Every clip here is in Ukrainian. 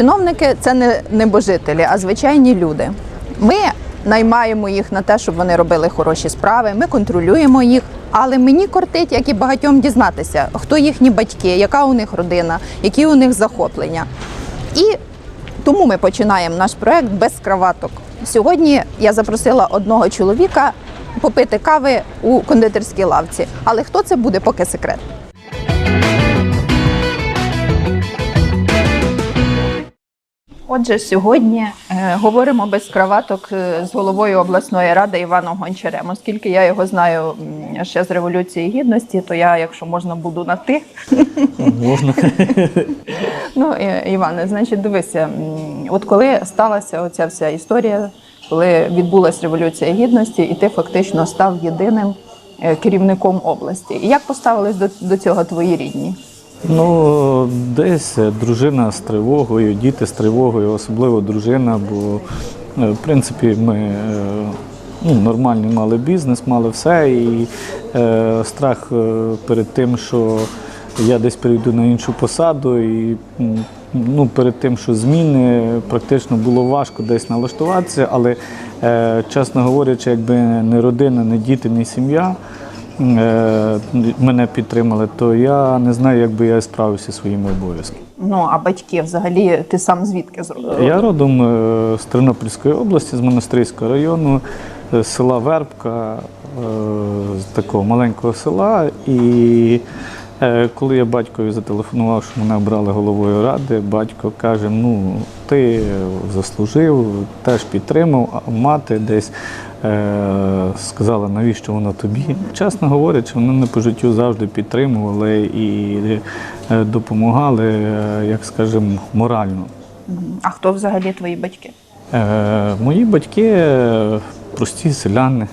чиновники це не небожителі, а звичайні люди. Ми наймаємо їх на те, щоб вони робили хороші справи. Ми контролюємо їх. Але мені кортить, як і багатьом дізнатися, хто їхні батьки, яка у них родина, які у них захоплення. І тому ми починаємо наш проект без краваток. Сьогодні я запросила одного чоловіка попити кави у кондитерській лавці. Але хто це буде, поки секрет. Отже, сьогодні е, говоримо без краваток е, з головою обласної ради Іваном Гончарем. Оскільки я його знаю ще з Революції Гідності, то я, якщо можна, буду на ти. Можна. Ну, Іване, значить, дивися, от коли сталася оця вся історія, коли відбулася Революція Гідності, і ти фактично став єдиним е, керівником області. І як поставились до, до цього твої рідні? Ну, десь е, дружина з тривогою, діти з тривогою, особливо дружина, бо е, в принципі ми е, ну, нормальний мали бізнес, мали все. І е, страх перед тим, що я десь перейду на іншу посаду, і ну, перед тим, що зміни, практично було важко десь налаштуватися, але е, чесно говорячи, якби не родина, не діти, не сім'я мене підтримали, то я не знаю, як би я справився зі своїми обов'язками. Ну а батьки взагалі ти сам звідки зробив? Я родом е, з Тернопільської області, з Монастирського району, е, з села Вербка, е, з такого маленького села. І е, коли я батькові зателефонував, що мене обрали головою ради, батько каже: ну, ти заслужив, теж підтримав, а мати десь. е, Сказала, навіщо воно тобі. Чесно говорячи, вони мене по життю завжди підтримували і е, допомагали, е, як скажемо, морально. А хто взагалі твої батьки? Е, мої батьки е, прості селяни.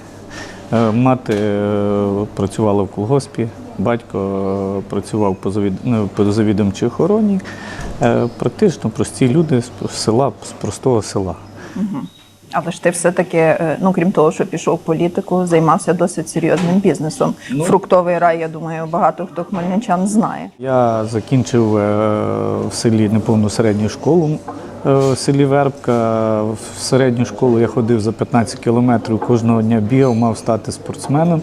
Е, мати е, працювала в колгоспі, батько е, працював по завід... ну, по завідомчій охороні. Е, практично прості люди з села, з простого села. Але ж ти все-таки, е, ну крім того, що пішов в політику, займався досить серйозним бізнесом. Ну. Фруктовий рай, я думаю, багато хто хмельничан знає. Я закінчив в селі неповну середню школу в селі Вербка. В середню школу я ходив за 15 кілометрів кожного дня бігав, мав стати спортсменом.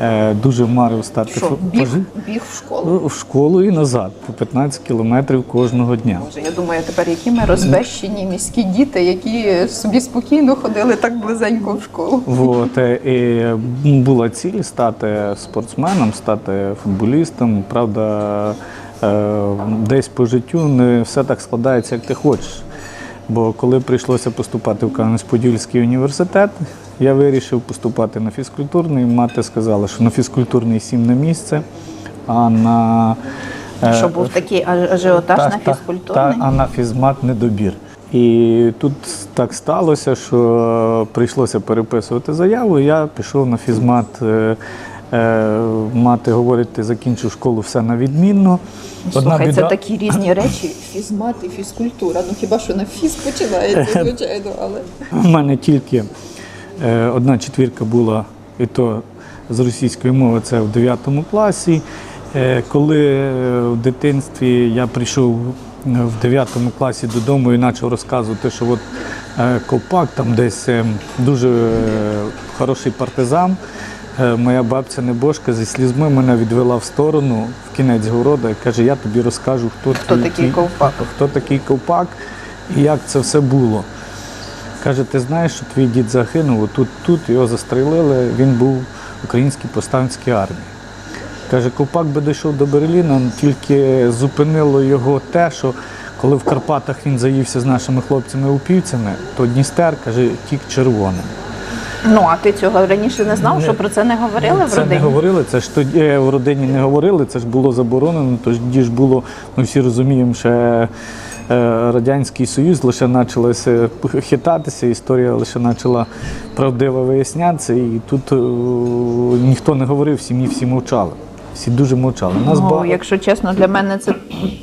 Е, Дуже марив стати Що, біг, біг в школу? в школу і назад по 15 кілометрів кожного дня. Боже, я думаю, тепер які ми розбещені міські діти, які собі спокійно ходили так близенько в школу. Вот, е, і була ціль стати спортсменом, стати футболістом. Правда, е, десь по життю не все так складається, як ти хочеш. Бо коли прийшлося поступати в Кам'янець-Подільський університет, я вирішив поступати на фізкультурний. Мати сказала, що на фізкультурний сім на місце, а на е, Що був такий аж- ажіотаж на та- та- фізкультурний? та- а на фізмат недобір. І тут так сталося, що прийшлося переписувати заяву. і Я пішов на фізмат. Е, Мати говорить, ти закінчив школу все на відмінно. Слухай, це такі різні речі. Фізмат і фізкультура. Ну хіба що на фіз починається, звичайно, але. У мене тільки е, одна четвірка була, і то з російської мови це в 9 класі. Е, коли в дитинстві я прийшов в 9 класі додому і почав розказувати, що от Ковпак там десь дуже хороший партизан. Е, Моя бабця Небожка зі слізьми мене відвела в сторону в кінець города і каже, я тобі розкажу, хто, Хто твій- такий Ковпак. хто такий Ковпак і як це все було. Каже, ти знаєш, що твій дід загинув, тут, тут його застрелили, він був в українській повстанській армії. Каже, Ковпак би дійшов до Берліна, тільки зупинило його те, що коли в Карпатах він заївся з нашими хлопцями-упівцями, то Дністер, каже, тік червоним. Ну а ти цього раніше не знав, що про це не говорили в Це родині? не говорили, це ж тоді е, в родині не говорили, це ж було заборонено. Тоді ж було, ми всі розуміємо, ще е, Радянський Союз лише почалося хитатися, історія лише почала правдиво вияснятися, і тут е, ніхто не говорив, в сім'ї всі мовчали. Всі дуже мовчали. Нас Ну, багато. якщо чесно, для мене це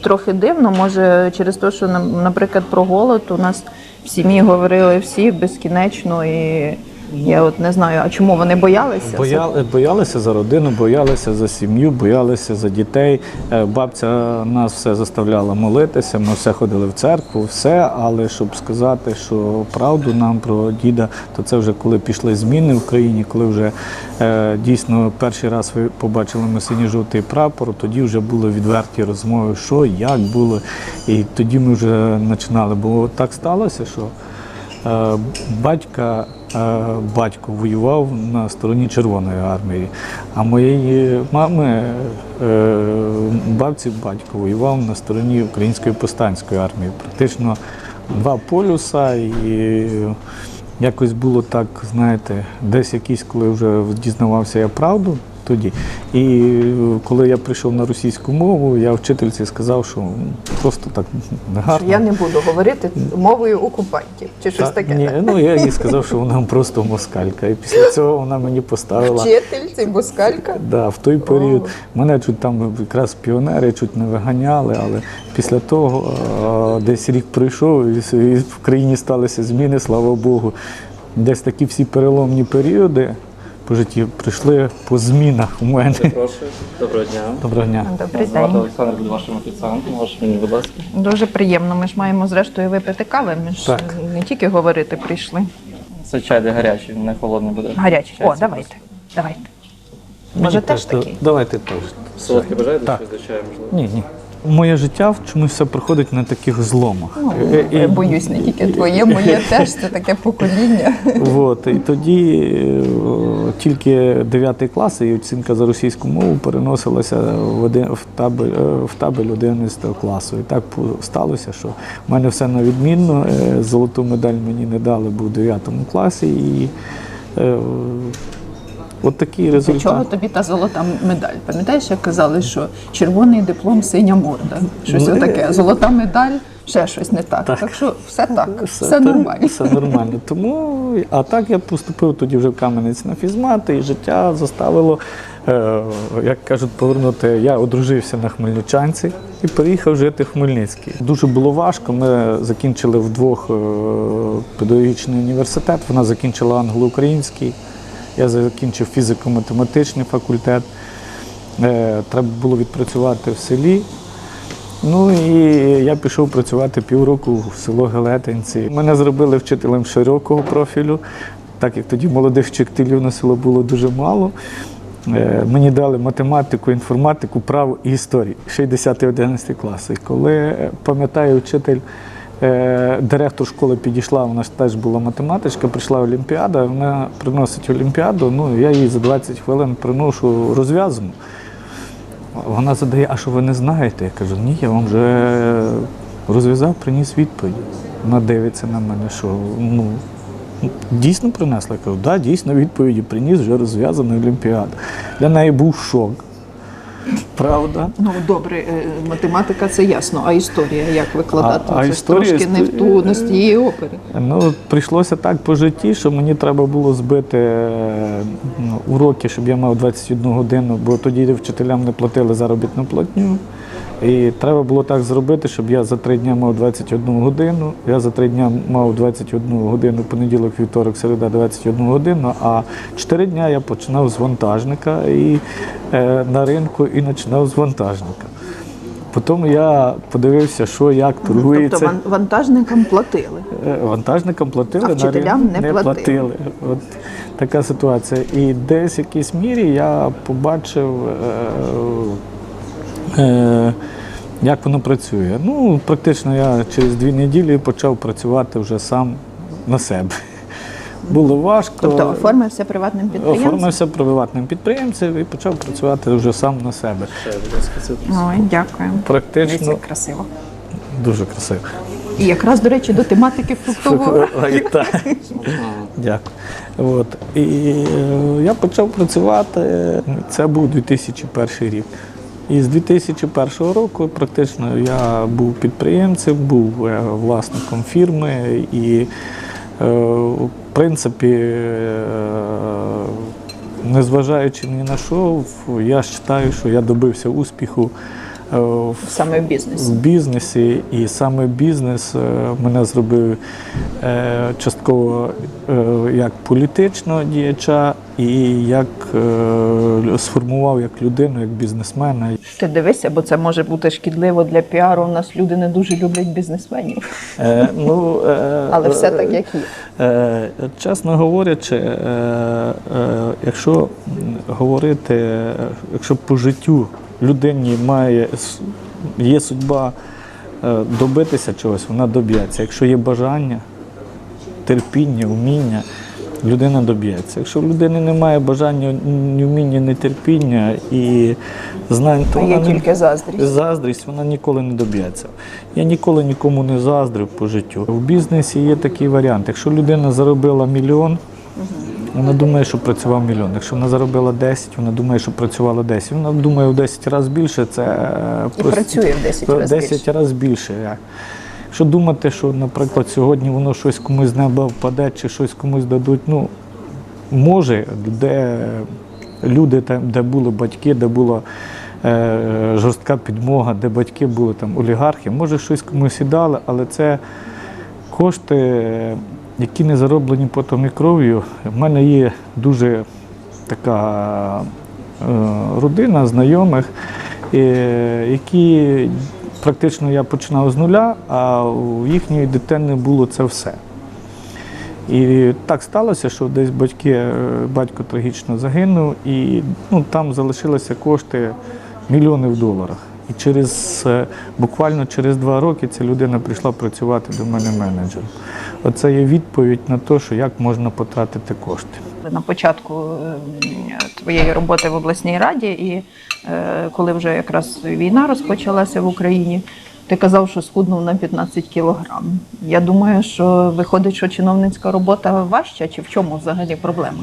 трохи дивно. Може, через те, що наприклад, про голод у нас в сім'ї говорили всі безкінечно і Я от не знаю, а чому вони боялися? Бояли, боялися за родину, боялися за сім'ю, боялися за дітей. Е, Бабця нас все заставляла молитися. Ми все ходили в церкву, все. Але щоб сказати, що правду нам про діда, то це вже коли пішли зміни в країні, коли вже е, дійсно перший раз ви побачили ми синьо-жовтий прапор, тоді вже були відверті розмови, що, як було. І тоді ми вже починали. Бо так сталося, що. Е, Батька, батько воював на стороні Червоної армії, а моєї мами е, бабці батько воював на стороні Української повстанської армії. Практично два полюса і якось було так, знаєте, десь якийсь, коли вже дізнавався я правду. Тоді. І коли я прийшов на російську мову, я вчительці сказав, що просто так негарно. Я не буду говорити мовою окупантів чи щось Та, таке. Ні, ну я їй сказав, що вона просто москалька. І після цього вона мені поставила. Вчительці, москалька. Да, в той період мене чуть там якраз піонери чуть не виганяли, але після того десь рік пройшов, і, і в країні сталися зміни, слава Богу. Десь такі всі переломні періоди по житті прийшли по змінах у мене. Прошу, доброго дня. Доброго дня. Добрий Звати день. Олександр буду вашим офіціантом. Ваш мені, будь ласка. Дуже приємно. Ми ж маємо зрештою випити кави. Ми ж Так. не тільки говорити прийшли. Це чай де гарячий, не холодний буде. Гарячий. Чай О, давайте. Давайте. Може, теж такий? Давайте теж. Солодке бажаєте Так. щось до чаю, можливо? Ні, ні. Моє життя в чомусь все проходить на таких зломах. Ну, Е, і- я боюсь, не тільки твоє, моє теж це таке покоління. От, і тоді е, тільки 9 клас і оцінка за російську мову переносилася в, один, в, табель, е, в табель 11 класу. І так сталося, що в мене все на відмінно. Е, Золоту медаль мені не дали, був у 9 класі. І е, от такий Для чого тобі та золота медаль? Пам'ятаєш, як казали, що червоний диплом, синя морда. Щось Ну, отаке. Золота медаль, ще щось не так. Так, що все так, все, та- нормально. Все нормально. Тому, а так я поступив тоді вже в Кам'янець на фізмат, і життя заставило, е, як кажуть, повернути. Я одружився на Хмельничанці і переїхав жити в Хмельницький. Дуже було важко. Ми закінчили вдвох е, педагогічний університет. Вона закінчила англо-український. Я закінчив фізико-математичний факультет. Е, Треба було відпрацювати в селі. Ну і я пішов працювати півроку в село Гелетинці. Мене зробили вчителем широкого профілю, так як тоді молодих вчителів на село було дуже мало. Е, Мені дали математику, інформатику, право і історію, ще й 10-11 клас. Коли е, пам'ятаю, вчитель, директор школи підійшла, вона ж теж була математичка, прийшла Олімпіада, вона приносить Олімпіаду, ну я їй за 20 хвилин приношу розв'язану. Вона задає, а що ви не знаєте? Я кажу, ні, я вам вже розв'язав, приніс відповідь. Вона дивиться на мене, що ну, дійсно принесла. Я кажу, да, дійсно відповіді приніс, вже розв'язаний Олімпіада. Для неї був шок. Правда? Ну добре, е, математика це ясно, а історія як викладати? А- а це історія- трошки не в ту не з тієї опери. Ну, прийшлося так по житті, що мені треба було збити е, ну, уроки, щоб я мав 21 годину, бо тоді вчителям не платили заробітну платню. І треба було так зробити, щоб я за три дні мав 21 годину. Я за три дні мав 21 годину, понеділок, вівторок, середа 21 годину, а чотири дні я починав з вантажника і е, на ринку і починав з вантажника. Потім я подивився, що як торгується. Тобто вантажникам платили. Е, Вантажникам платили, А вчителям ринку не платили. От така ситуація. І десь в якійсь мірі я побачив, е, як воно працює. Ну, практично я через дві неділі почав працювати вже сам на себе. Було важко. Тобто оформився приватним підприємцем? Оформився приватним підприємцем і почав працювати вже сам на себе. Це Ой, дякую. Практично як красиво. дуже красиво. І якраз, до речі, до тематики фруктового. Дякую. От. І е, я почав працювати. Це був 2001 рік. І з 2001 року практично я був підприємцем, був е, власником фірми і, е, в принципі, е, незважаючи ні на що, я вважаю, що я добився успіху в Саме в бізнесі. в бізнесі, і саме бізнес е, мене зробив е, частково е, як політичного діяча і як е, сформував як людину, як бізнесмена. Ти дивися, бо це може бути шкідливо для піару. У нас люди не дуже люблять бізнесменів, Е, ну, е, але все так як є. Е, Чесно говорячи, е, е, якщо говорити, е, якщо по життю людині має є судьба е, добитися чогось, вона доб'ється. Якщо є бажання, терпіння, вміння, людина доб'ється. Якщо в людини немає бажання, ні вміння, ні терпіння і знань, то є вона не- тільки заздрість. Заздрість вона ніколи не доб'ється. Я ніколи нікому не заздрив по життю. В бізнесі є такий варіант. Якщо людина заробила мільйон, вона думає, що працював мільйон. Якщо вона заробила 10, вона думає, що працювала 10. Вона думає в 10 разів більше, це е, І просто- працює в 10 разів 10 разів більше. як. Якщо думати, що, наприклад, сьогодні воно щось комусь з неба впаде чи щось комусь дадуть, ну може, де люди, там, де були батьки, де була е, жорстка підмога, де батьки були там олігархи, може щось комусь і дали, але це кошти, які не зароблені потом і кров'ю. В мене є дуже така е, родина знайомих, е, які практично я починав з нуля, а у їхньої дитини було це все. І так сталося, що десь батьки, е, батько трагічно загинув, і ну, там залишилися кошти мільйони в доларах. І через е, буквально через два роки ця людина прийшла працювати до мене менеджером. Оце є відповідь на те, що як можна потратити кошти. на початку ем, твоєї роботи в обласній раді, і е, коли вже якраз війна розпочалася в Україні, ти казав, що схуднув на 15 кілограм. Я думаю, що виходить, що чиновницька робота важча, чи в чому взагалі проблема?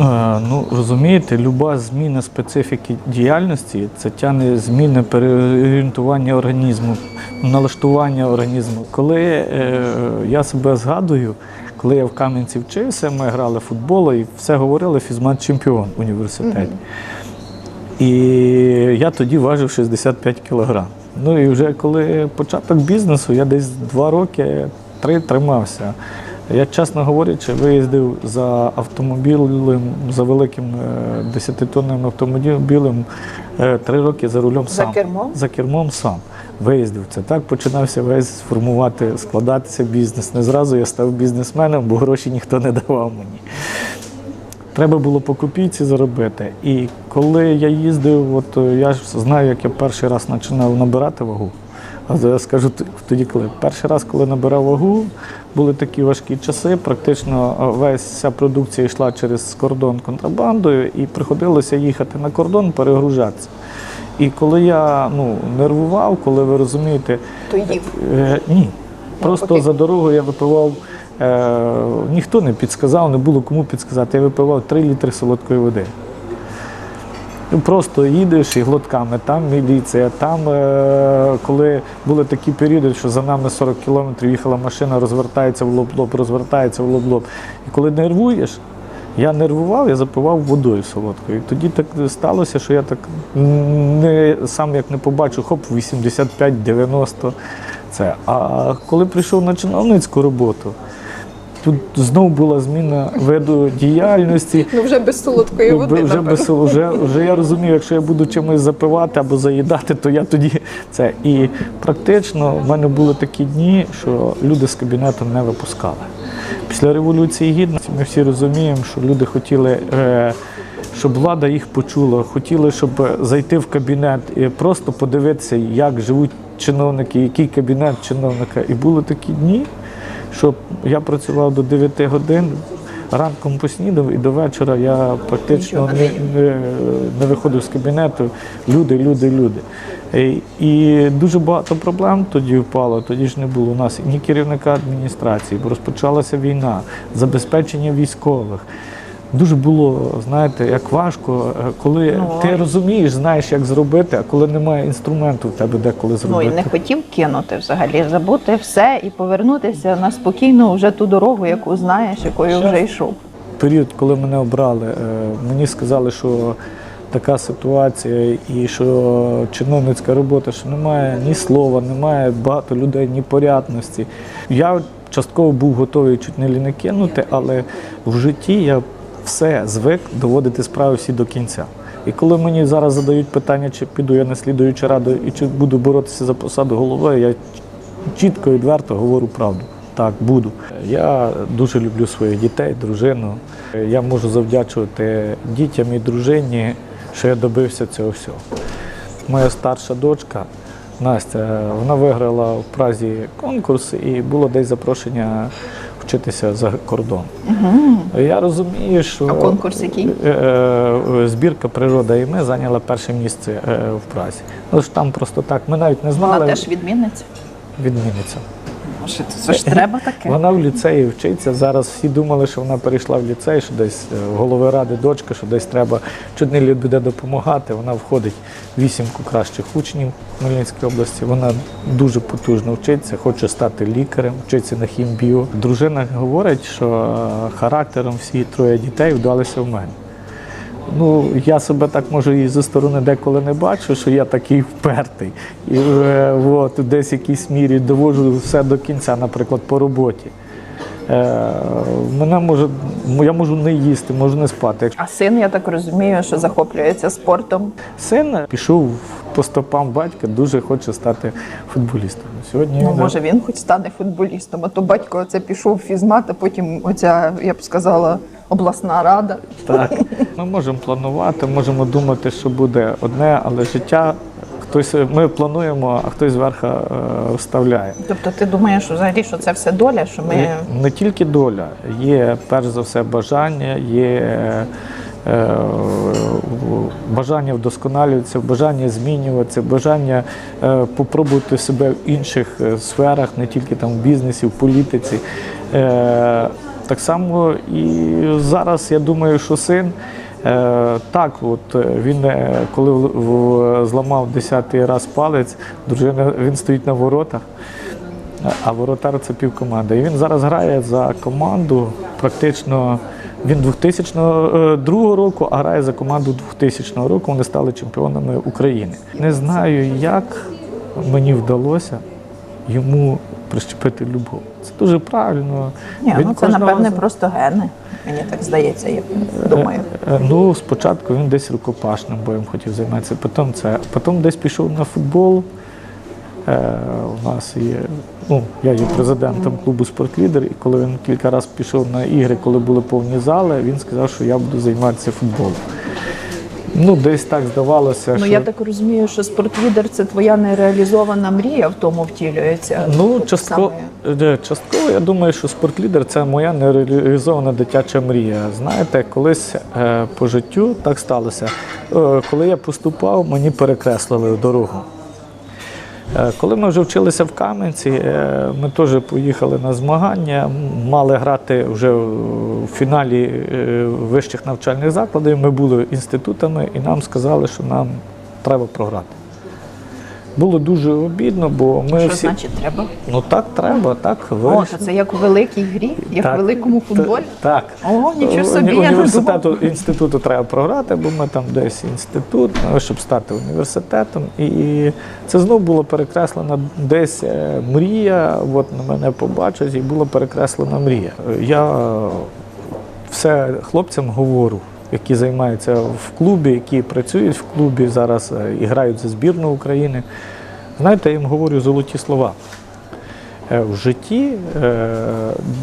Е, Ну, розумієте, люба зміна специфіки діяльності це тягне зміни переорієнтування організму, налаштування організму. Коли е, я себе згадую, коли я в Кам'янці вчився, ми грали в футбол і все говорили фізмат чемпіон в університеті. І я тоді важив 65 кілограм. Ну і вже коли початок бізнесу, я десь два роки три тримався. Я, чесно говорячи, виїздив за автомобілем, за великим е, 10-тонним автомобілем е, три роки за рулем сам. За кермом? За кермом сам. Виїздив це. Так починався весь формувати, складатися бізнес. Не зразу я став бізнесменом, бо гроші ніхто не давав мені. Треба було по копійці заробити. І коли я їздив, от е, я ж знаю, як я перший раз починав набирати вагу. А я скажу тоді, коли перший раз, коли набирав вагу, були такі важкі часи. Практично е, весь вся продукція йшла через кордон контрабандою, і приходилося їхати на кордон, перегружатися. І коли я ну, нервував, коли ви розумієте, То їв. Е, ні. Просто за дорогу я випивав, е, ніхто не підсказав, не було кому підсказати. Я випивав 3 літри солодкої води. Ну, Просто їдеш і глотками, там міліція, там, е, коли були такі періоди, що за нами 40 кілометрів їхала машина, розвертається в лоб-лоб, розвертається в лоб-лоб. І коли нервуєш, я нервував, я запивав водою солодкою. Тоді так сталося, що я так не, сам як не побачу, хоп, 85-90 це. А коли прийшов на чиновницьку роботу, тут знову була зміна виду діяльності. Ну вже без солодкої Ну, води. вже, без, вже, вже я розумію, якщо я буду чимось запивати або заїдати, то я тоді це. І практично в мене були такі дні, що люди з кабінету не випускали. Після Революції Гідності ми всі розуміємо, що люди хотіли. Е, щоб влада їх почула, хотіли, щоб зайти в кабінет і просто подивитися, як живуть чиновники, який кабінет чиновника. І були такі дні, що я працював до 9 годин, ранком поснідав і до вечора я практично не, не, не виходив з кабінету. Люди, люди, люди. І, і дуже багато проблем тоді впало. Тоді ж не було у нас ні керівника адміністрації, бо розпочалася війна, забезпечення військових. Дуже було, знаєте, як важко, е, коли Ну, ти розумієш, знаєш, як зробити, а коли немає інструменту в тебе деколи зробити. Ну і не хотів кинути взагалі, забути все і повернутися на спокійну вже ту дорогу, яку знаєш, якою вже йшов. період, коли мене обрали, е, мені сказали, що така ситуація, і що чиновницька робота, що немає ні слова, немає багато людей, ні порядності. Я частково був готовий чуть не лі не кинути, але в житті я все звик доводити справи всі до кінця. І коли мені зараз задають питання, чи піду я на слідуючу раду і чи буду боротися за посаду голови, я чітко і відверто говорю правду. Так, буду. Я дуже люблю своїх дітей, дружину. Я можу завдячувати дітям і дружині, що я добився цього всього. Моя старша дочка Настя, вона виграла в Празі конкурс і було десь запрошення вчитися за кордон. Я розумію, що А конкурс який? Е, е, збірка природа і ми зайняла перше місце е, в Празі. Ну ж там просто так. Ми навіть не знали. Вона теж відмінниця. відміниться. Може, Це ж треба таке. Вона в ліцеї вчиться. Зараз всі думали, що вона перейшла в ліцей, що десь е, голови ради дочка, що десь треба не буде допомагати. Вона входить в вісімку кращих учнів Хмельницької області. Вона дуже потужно вчиться, хоче стати лікарем, вчиться на хімбіо. Дружина говорить, що е, характером всі троє дітей вдалися в мене. Ну, я себе так може і зі сторони деколи не бачу, що я такий впертий. І е, от, в десь якійсь мірі довожу все до кінця, наприклад, по роботі. Е, мене може, я можу не їсти, можу не спати. А син, я так розумію, що захоплюється спортом. син пішов по стопам батька, дуже хоче стати футболістом. Сьогодні Ну, може, він хоч стане футболістом, а то батько це пішов в фізмат, а потім оця, я б сказала, обласна рада. Так, ми можемо планувати, можемо думати, що буде одне, але життя хтось ми плануємо, а хтось зверху е, вставляє. Тобто ти думаєш що взагалі, що це все доля, що ми. Не, не тільки доля, є перш за все бажання, є е, е, бажання вдосконалюватися, бажання змінюватися, бажання е, попробувати себе в інших е, сферах, не тільки там в бізнесі, в політиці. Е, так само і зараз я думаю, що син. Е, так, от е, він е, коли зламав десятий раз палець, дружина він стоїть на воротах. А воротар це півкоманди. І він зараз грає за команду практично. Він 2002 року, а грає за команду 2000 року. Вони стали чемпіонами України. Не знаю, як мені вдалося йому прищепити любов. Це дуже правильно. Ні, ну це напевне з- просто гени. Мені так здається, я думаю. Е, Ну, спочатку він десь рукопашним боєм хотів займатися, потім це. Потім десь пішов на футбол. Е, у нас є, ну, я є президентом клубу «Спортлідер», і коли він кілька разів пішов на ігри, коли були повні зали, він сказав, що я буду займатися футболом. Ну, десь так здавалося, Ну що я так розумію, що спортлідер це твоя нереалізована мрія в тому втілюється. Ну, частково, Саме- частково я думаю, що спортлідер це моя нереалізована дитяча мрія. Знаєте, колись е, по життю так сталося. Е, коли я поступав, мені перекреслили дорогу. Е, Коли ми вже вчилися в Кам'янці, е, ми теж поїхали на змагання, мали грати вже в фіналі е, вищих навчальних закладів. Ми були інститутами і нам сказали, що нам треба програти. Було дуже обідно, бо ми Що всі. значить треба? Ну так треба, так О, то це як у великій грі, як Так. в великому футболі. Так. О, нічого собі, я не інституту треба програти, бо ми там десь інститут, ну, щоб стати університетом. І це знов було перекреслено десь е, мрія. От на мене побачать, і була перекреслена мрія. Я все хлопцям говорю. Які займаються в клубі, які працюють в клубі зараз е, і грають за збірну України. Знаєте, я їм говорю золоті слова. Е, В житті е,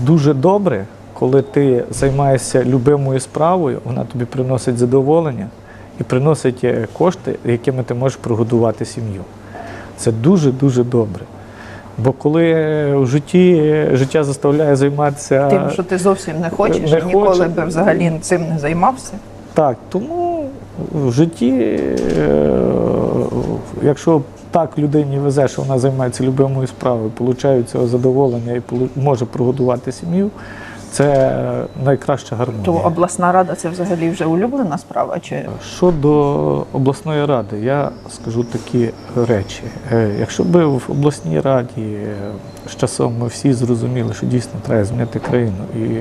дуже добре, коли ти займаєшся любимою справою, вона тобі приносить задоволення і приносить кошти, якими ти можеш прогодувати сім'ю. Це дуже-дуже добре. Бо коли в житті життя заставляє займатися Тим, що ти зовсім не хочеш, Не ніколи хоче. би взагалі цим не займався. Так, тому в житті, е, якщо так людині везе, що вона займається любимою справою, получає цього задоволення і може прогодувати сім'ю, це найкраща гармонія. То обласна рада це взагалі вже улюблена справа? Чи Щодо обласної ради, я скажу такі речі. Е, Якщо б в обласній раді е, з часом ми всі зрозуміли, що дійсно треба змінити країну, і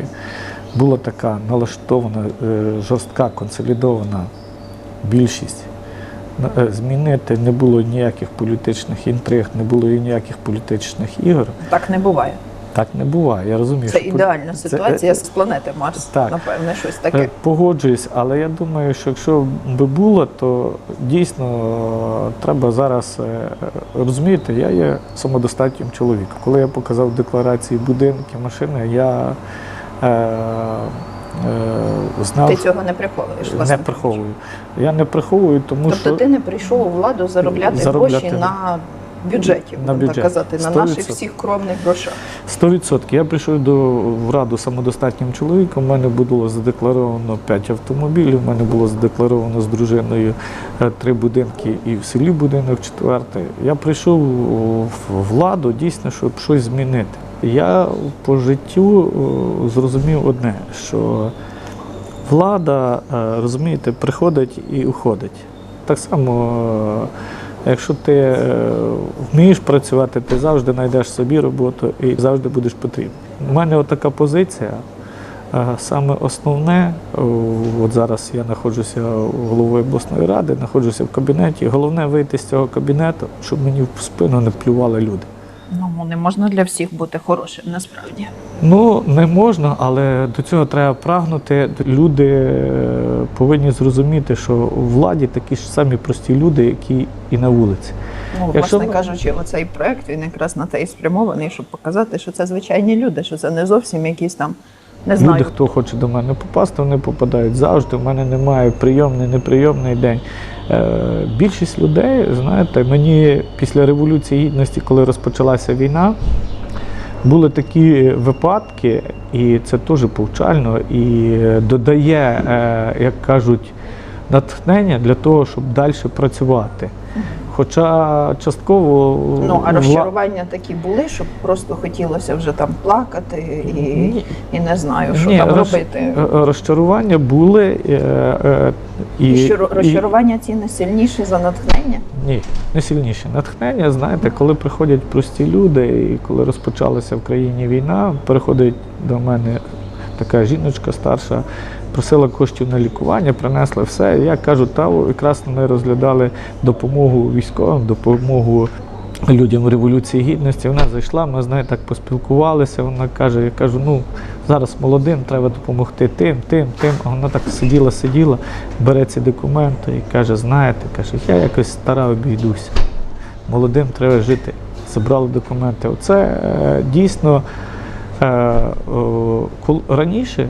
була така налаштована, е, жорстка, консолідована більшість. Е, Змінити не було ніяких політичних інтриг, не було і ніяких політичних ігор. Так не буває. Так не буває. Я розумію, Це що ідеальна це- ситуація з планети Марс. Так. Напевне, щось Е, таке. Погоджуюсь, але я думаю, що якщо би було, то дійсно е, треба зараз е, розумієте, я є самодостатнім чоловіком. Коли я показав декларації будинки, машини, я е, е, знав, Ти цього не приховуєш, власне. не приховую. Я не приховую, тому Тобто що ти не прийшов у владу заробляти, Заробляти. гроші на бюджеті, На будемо так казати, на 100%. наших всіх кровних грошах. 100%. Я прийшов до в раду самодостатнім чоловіком. У мене було задекларовано 5 автомобілів. У мене було задекларовано з дружиною е, три будинки і в селі будинок четвертий. Я прийшов в владу дійсно, щоб щось змінити. Я по життю е, зрозумів одне, що влада, е, розумієте, приходить і уходить. Так само, якщо ти е, вмієш працювати, ти завжди знайдеш собі роботу і завжди будеш потрібен. У мене отака позиція. Е, Саме основне, от зараз я знаходжуся головою обласної ради, знаходжуся в кабінеті. Головне вийти з цього кабінету, щоб мені в спину не плювали люди. Ну не можна для всіх бути хорошим, насправді. Ну, не можна, але до цього треба прагнути. Люди е, повинні зрозуміти, що у владі такі ж самі прості люди, які і на вулиці. Ну, Якщо власне кажучи, оцей проект він якраз на те і спрямований, щоб показати, що це звичайні люди, що це не зовсім якісь там не знаю. Люди, хто хоче до мене попасти, вони попадають завжди. У мене немає прийомний, неприйомний день. Е, більшість людей, знаєте, мені після Революції Гідності, коли розпочалася війна, були такі випадки, і це теж повчально, і додає, е, як кажуть, натхнення для того, щоб далі працювати. Хоча частково Ну а розчарування такі були, щоб просто хотілося вже там плакати і, Ні. і не знаю, що Ні, там роз- робити. е, Розчарування були. е, е, І, І, що і- розчарування ці не сильніші за натхнення. Ні, не сильніше. Натхнення, знаєте, коли приходять прості люди, і коли розпочалася в країні війна, приходить до мене така жіночка старша, просила коштів на лікування, принесла все. Я кажу, та якраз ми розглядали допомогу військовим, допомогу людям Революції Гідності. Вона зайшла, ми з нею так поспілкувалися. Вона каже: я кажу, ну зараз молодим треба допомогти тим, тим, тим. А вона так сиділа, сиділа, бере ці документи і каже: знаєте, каже, я якось стара обійдуся. Молодим треба жити. Забрали документи. Оце е, дійсно е, раніше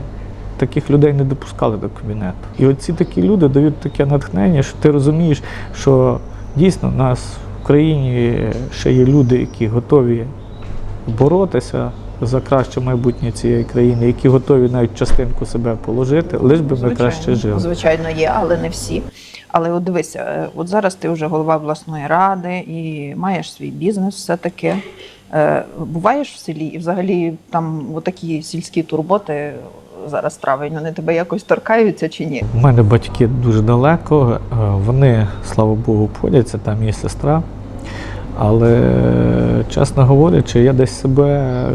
таких людей не допускали до кабінету. І оці такі люди дають таке натхнення, що ти розумієш, що дійсно в нас в країні ще є люди, які готові боротися за краще майбутнє цієї країни, які готові навіть частинку себе положити, лиш би ми краще жили. Звичайно, є, але не всі. Але от дивися, е, от зараз ти вже голова обласної ради і маєш свій бізнес, все таки. Е, Буваєш в селі і взагалі там такі сільські турботи зараз правильно, вони тебе якось торкаються чи ні? У мене батьки дуже далеко, е, вони, слава Богу, обходяться, там є сестра. Але, чесно говорячи, я десь себе е,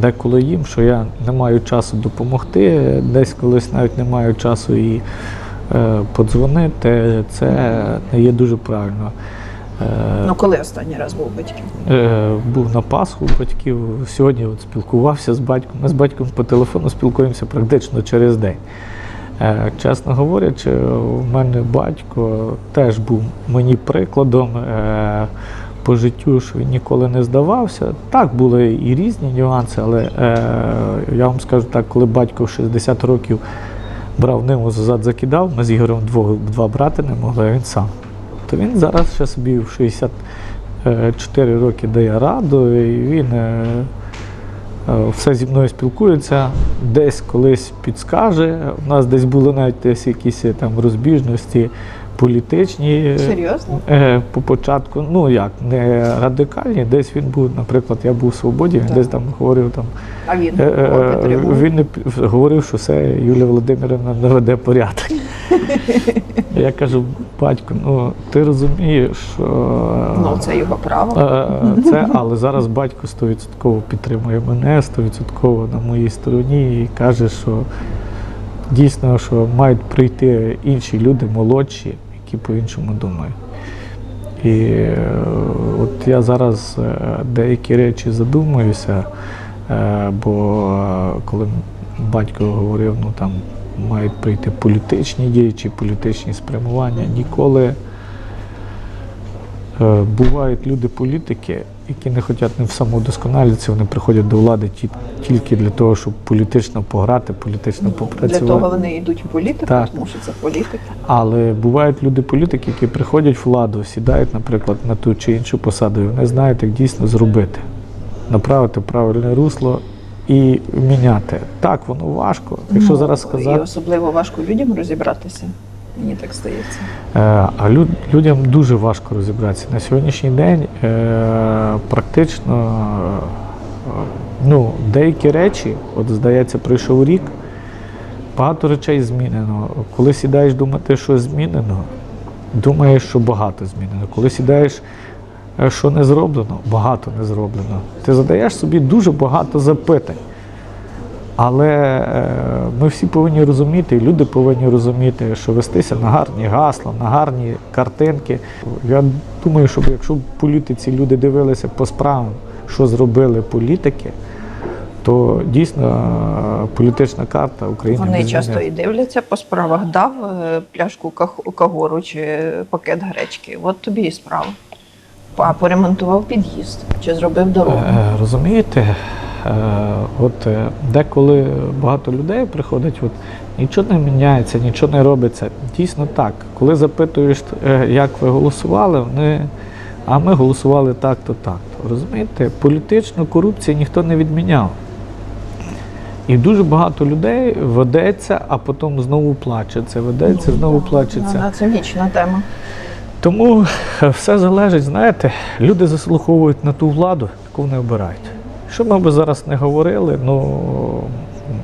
деколи їм, що я не маю часу допомогти, десь колись навіть не маю часу і е, подзвонити. Це не є дуже правильно. Е, Ну коли останній раз був у батьків? Е, був на Пасху у батьків. Сьогодні от спілкувався з батьком. Ми з батьком по телефону спілкуємося практично через день. Е, Чесно говорячи, у мене батько теж був мені прикладом е, по життю, що він ніколи не здавався. Так, були і різні нюанси, але е, я вам скажу так, коли батько в 60 років брав ним зад закидав, ми з Ігорем двох, два брати не могли, а він сам. То він зараз ще собі в 64 роки дає раду, і він е, е, все зі мною спілкується, десь колись підскаже. У нас десь були навіть десь якісь е, там розбіжності політичні. Серйозно? По початку, ну як, не радикальні, десь він був, наприклад, я був у свободі, він Так. десь там говорив там. А він Е, е? Він не говорив, що це Юлія Володимирівна наведе порядок. Я кажу, батько, ну ти розумієш, що Ну це його право. е, це, але зараз батько 100% підтримує мене, 100% на моїй стороні і каже, що дійсно, що мають прийти інші люди, молодші, які по-іншому думають. І е, от я зараз е, деякі речі задумуюся, е, бо е, коли батько говорив, ну там мають прийти політичні діячі, політичні спрямування, ніколи е, бувають люди-політики, які не хочуть не самовдосконалитися, вони приходять до влади ті- тільки для того, щоб політично пограти, політично попрацювати. Для того вони йдуть в політику, Так. тому що це політика. Але бувають люди-політики, які приходять в владу, сідають, наприклад, на ту чи іншу посаду, і вони знають, як дійсно зробити, направити в правильне русло і міняти. Так, воно важко. Якщо Ну, зараз І особливо важко людям розібратися. Мені так здається. Е, А люд, людям дуже важко розібратися. На сьогоднішній день е, практично е, ну, деякі речі, от здається, пройшов рік, багато речей змінено. Коли сідаєш думати, що змінено, думаєш, що багато змінено. Коли сідаєш, що не зроблено, багато не зроблено. Ти задаєш собі дуже багато запитань. Але е, ми всі повинні розуміти, і люди повинні розуміти, що вестися на гарні гасла, на гарні картинки. Я думаю, що якщо в політиці люди дивилися по справам, що зробили політики, то дійсно е, політична карта України Вони часто і дивляться по справах, дав е, пляшку кагору чи пакет гречки. От тобі і справа. А поремонтував під'їзд чи зробив дорогу. Е, Розумієте, е, от е, деколи багато людей приходить, от нічого не міняється, нічого не робиться. Дійсно так. Коли запитуєш, е, як ви голосували, вони. А ми голосували так-то, так-то. Розумієте, політичну корупцію ніхто не відміняв. І дуже багато людей ведеться, а потім знову плачеться, ведеться, знову плачеться. Ну, це вічна тема. Тому все залежить, знаєте, люди заслуховують на ту владу, яку вони обирають. Що ми би зараз не говорили, ну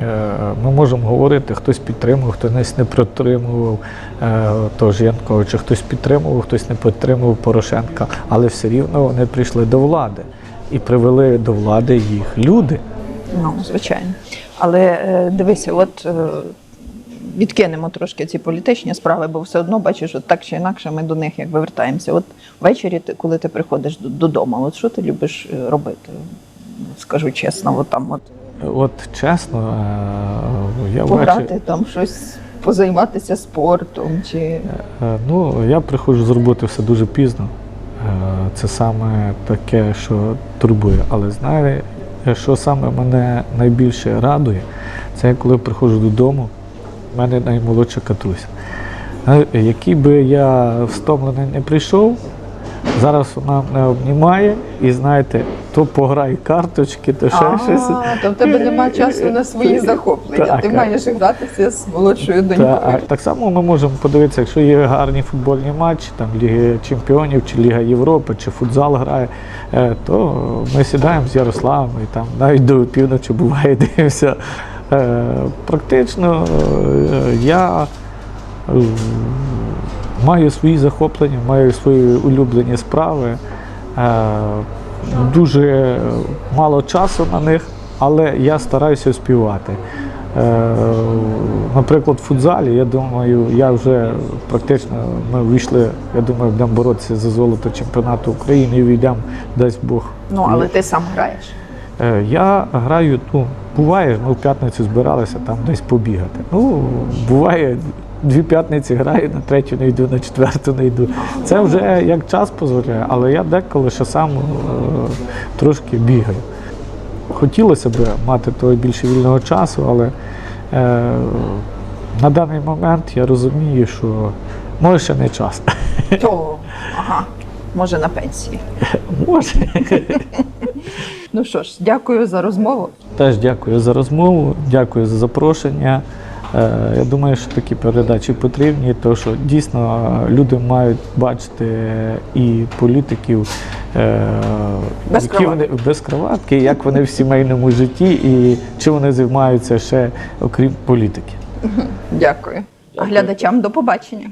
е, ми можемо говорити, хтось підтримував, хтось не підтримував е, тож Янковича, хтось підтримував, хтось не підтримував Порошенка, але все рівно вони прийшли до влади і привели до влади їх люди. Ну, звичайно. Але е, дивися, от відкинемо трошки ці політичні справи, бо все одно бачиш, от так чи інакше ми до них як вивертаємося. От ввечері, ти, коли ти приходиш додому, от що ти любиш е, робити? Скажу чесно, от там от От чесно, е, я пограти, ввечері- там щось позайматися спортом чи Е, Ну, я приходжу з роботи все дуже пізно. Це саме таке, що турбує. Але знає, що саме мене найбільше радує, це я коли приходжу додому, в мене наймолодша катруся. Е, Який би я встомлений не прийшов, зараз вона мене обнімає і знаєте, то пограй карточки, то ще щось. А, то в тебе немає часу на свої захоплення. Так, Ти маєш гратися з молодшою донькою. а так само ми можемо подивитися, якщо є гарні футбольні матчі, там Ліги Чемпіонів, чи Ліга Європи, чи футзал грає, е, то ми сідаємо з Ярославом і там навіть до півночі буває дивимося. Е, Практично е, я е, маю свої захоплення, маю свої улюблені справи. Дуже мало часу на них, але я стараюся співати. Наприклад, в футзалі, я думаю, я вже практично ми вийшли, я думаю, будемо боротися за золото чемпіонату України і війдемо, дасть Бог. Ну, але ти сам граєш. Е, Я граю, ну, буває, ми в п'ятницю збиралися там десь побігати. Ну, буває, дві п'ятниці граю, на третю не йду, на четверту не йду. Це вже як час дозволяє, але я деколи ще сам е, трошки бігаю. Хотілося б мати того більше вільного часу, але е, на даний момент я розумію, що може ще не час. То, ага, може на пенсії. Може. Ну що ж, дякую за розмову. Теж дякую за розмову, дякую за запрошення. Е, Я думаю, що такі передачі потрібні, тому що дійсно люди мають бачити і політиків, е, Без які вони без кроватки, як вони в сімейному житті і чим вони займаються ще окрім політики. Дякую. А глядачам до побачення.